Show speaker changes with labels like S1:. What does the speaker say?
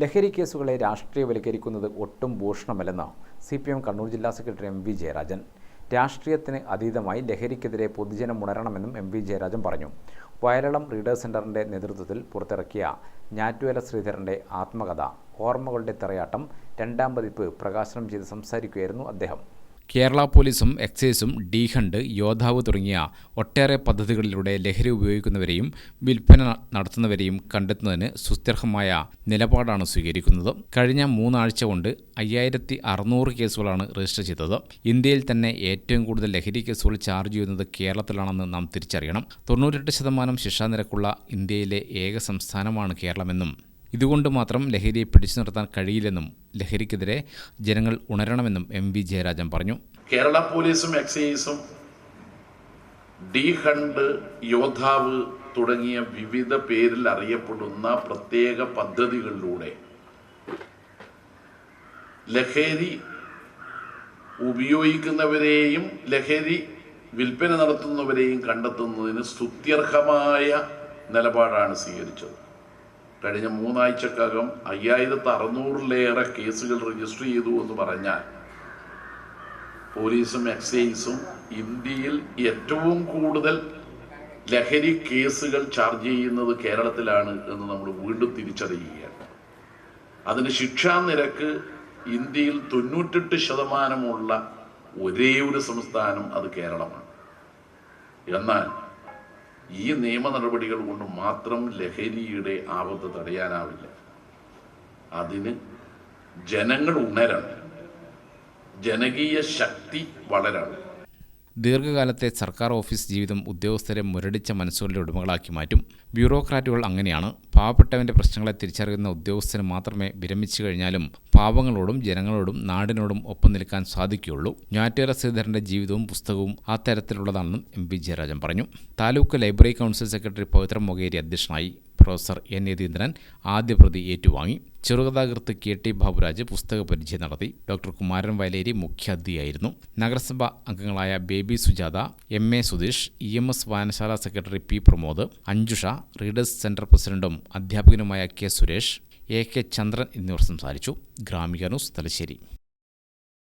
S1: ലഹരി കേസുകളെ രാഷ്ട്രീയവൽക്കരിക്കുന്നത് ഒട്ടും ഭൂഷണമല്ലെന്ന് സി പി എം കണ്ണൂർ ജില്ലാ സെക്രട്ടറി എം വി ജയരാജൻ. രാഷ്ട്രീയത്തിന് അതീതമായി ലഹരിക്കെതിരെ പൊതുജനം ഉണരണമെന്നും എം വി ജയരാജൻ പറഞ്ഞു. വയലളം റീഡേഴ്സ് സെന്ററിന്റെ നേതൃത്വത്തിൽ പുറത്തിറക്കിയ ഞാറ്റുവേല ശ്രീധരന്റെ ആത്മകഥ ഓർമ്മകളുടെ തറയാട്ടം രണ്ടാം പതിപ്പ് പ്രകാശനം ചെയ്ത് സംസാരിക്കുകയായിരുന്നു അദ്ദേഹം. കേരള പോലീസും എക്സൈസും ഡി ഹണ്ട് യോദ്ധാവ് തുടങ്ങിയ ഒട്ടേറെ പദ്ധതികളിലൂടെ ലഹരി ഉപയോഗിക്കുന്നവരെയും വിൽപ്പന നടത്തുന്നവരെയും കണ്ടെത്തുന്നതിന് സുസ്ഥിരമായ നിലപാടാണ് സ്വീകരിക്കുന്നത്. കഴിഞ്ഞ മൂന്നാഴ്ച കൊണ്ട് അയ്യായിരത്തി അറുന്നൂറ് കേസുകളാണ് രജിസ്റ്റർ ചെയ്തത്. ഇന്ത്യയിൽ തന്നെ ഏറ്റവും കൂടുതൽ ലഹരി കേസുകൾ ചാർജ് ചെയ്യുന്നത് കേരളത്തിലാണെന്ന് നാം തിരിച്ചറിയണം. തൊണ്ണൂറ്റെട്ട് ശതമാനം ശിക്ഷാനിരക്കുള്ള ഇന്ത്യയിലെ ഏക സംസ്ഥാനമാണ് കേരളമെന്നും ഇതുകൊണ്ട് മാത്രം ലഹരിയെ പിടിച്ചു നിർത്താൻ കഴിയില്ലെന്നും ലഹരിക്കെതിരെ ജനങ്ങൾ ഉണരണമെന്നും എം വി ജയരാജൻ പറഞ്ഞു.
S2: കേരള പോലീസും എക്സൈസും ഡി ഹണ്ട് യോദ്ധാവ് തുടങ്ങിയ വിവിധ പേരിൽ അറിയപ്പെടുന്ന പ്രത്യേക പദ്ധതികളിലൂടെ ലഹരി ഉപയോഗിക്കുന്നവരെയും ലഹരി വിൽപ്പന നടത്തുന്നവരെയും കണ്ടെത്തുന്നതിന് സ്തുത്യർഹമായ നിലപാടാണ് സ്വീകരിച്ചത്. കഴിഞ്ഞ മൂന്നാഴ്ചക്കകം അയ്യായിരത്തി അറുന്നൂറിലേറെ കേസുകൾ രജിസ്റ്റർ ചെയ്തു എന്ന് പറഞ്ഞാൽ പോലീസും എക്സൈസും ഇന്ത്യയിൽ ഏറ്റവും കൂടുതൽ ലഹരി കേസുകൾ ചാർജ് ചെയ്യുന്നത് കേരളത്തിലാണ് എന്ന് നമ്മൾ വീണ്ടും തിരിച്ചറിയുകയാണ്. അതിന് ശിക്ഷാ നിരക്ക് ഇന്ത്യയിൽ തൊണ്ണൂറ്റെട്ട് ശതമാനമുള്ള ഒരേ ഒരു സംസ്ഥാനം അത് കേരളമാണ്. എന്നാൽ ഈ നിയമ നടപടികൾ കൊണ്ട് മാത്രം ലഹരിയുടെ ആപത്ത് തടയാനാവില്ല. അതിന് ജനങ്ങൾ ഉണരണം. ജനകീയ ശക്തി വളരണം.
S1: ദീർഘകാലത്തെ സർക്കാർ ഓഫീസ് ജീവിതം ഉദ്യോഗസ്ഥരെ മുരടിച്ച മനസ്സുകളുടെ ഉടമകളാക്കി മാറ്റും. ബ്യൂറോക്രാറ്റുകൾ അങ്ങനെയാണ്. പാവപ്പെട്ടവന്റെ പ്രശ്നങ്ങളെ തിരിച്ചറിയുന്ന ഉദ്യോഗസ്ഥന് മാത്രമേ വിരമിച്ചു കഴിഞ്ഞാലും പാവങ്ങളോടും ജനങ്ങളോടും നാടിനോടും ഒപ്പം നിൽക്കാൻ സാധിക്കുകയുള്ളൂ. ഞാറ്റേറ ശ്രീധരന്റെ ജീവിതവും പുസ്തകവും ആ തരത്തിലുള്ളതാണെന്നും എം പി ജയരാജൻ പറഞ്ഞു. Taluk library council secretary Pavithra Mokeri അധ്യക്ഷനായി പ്രൊഫസർ എൻ യതീന്ദ്രൻ ആദ്യ പ്രതി ഏറ്റുവാങ്ങി. ചെറുകഥാകൃത്ത് കെ ടി ബാബുരാജ് പുസ്തക പരിചയം നടത്തി. ഡോക്ടർ കുമാരൻ വയലേരി മുഖ്യാതിഥിയായിരുന്നു. നഗരസഭാ അംഗങ്ങളായ Baby Sujatha M A Sudheesh E M S വായനശാല secretary P Pramod Anjusha readers centre പ്രസിഡന്റും അധ്യാപകനുമായ K Suresh A K Chandran എന്നിവർ സംസാരിച്ചു. ഗ്രാമിക ന്യൂസ് തലശ്ശേരി.